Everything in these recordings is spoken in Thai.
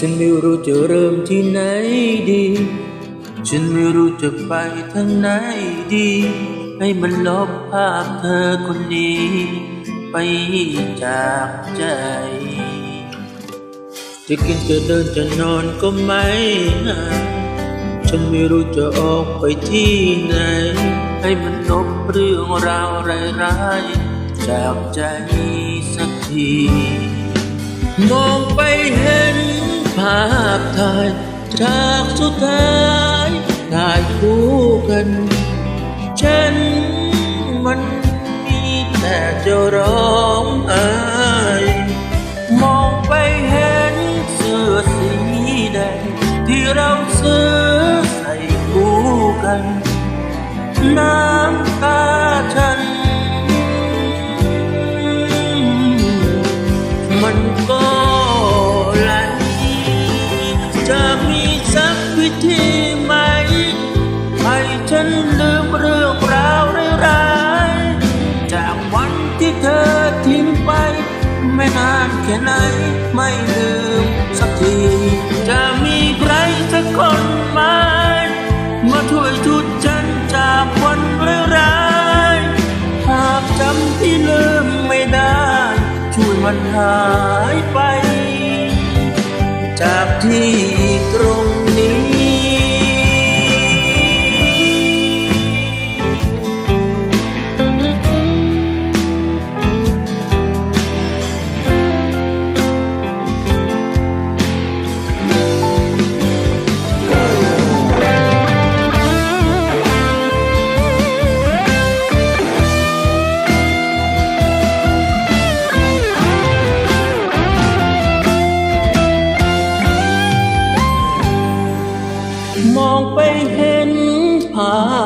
ฉันไม่รู้จะเริ่มที่ไหนดี ฉันไม่รู้จะไปทางไหนดี ให้มันลบภาพเธอคนนี้ ไปจากใจ จะกินจะเดินจะนอนก็ไม่หายฉันไม่รู้จะออกไปที่ไหน ให้มันลบเรื่องราวร้ายๆจากใจสักที มองไปเห็นาพถ่ายจากสุดท้ายถ่ายคู่กันฉันมันมีแต่จะร้องไห้มองไปเห็นเสื้อสีแดงที่เราซื้อใส่คู่กันน้ำตา ไม่ลืมสักที จะมีใครสักคนไหมมาช่วยชุดฉันจากวันร้ายหากจำที่ลืมไม่ได้ ช่วยมันหายไป จากที่ตร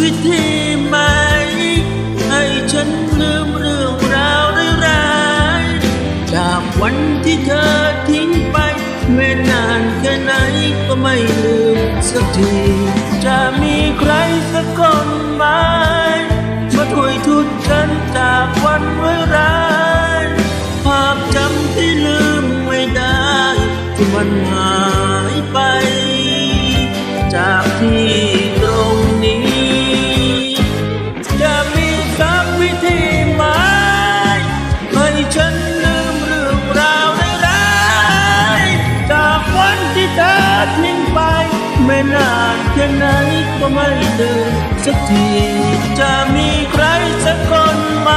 วิธีไหม ให้ฉันลืมเรื่องราวร้ายๆจากวันที่เธอทิ้งไปไม่นานแค่ไหนก็ไม่ลืมสักที จะมีใครสักคนไหมมาช่วยทุดฉันจากวันร้ายภาพจำที่ลืมไม่ได้ที่มันหายไป จากที่ ที่เธอทิ้งไป ไม่นานแค่ไหนก็ไม่เดินสักที จะมีใครสักคนไหม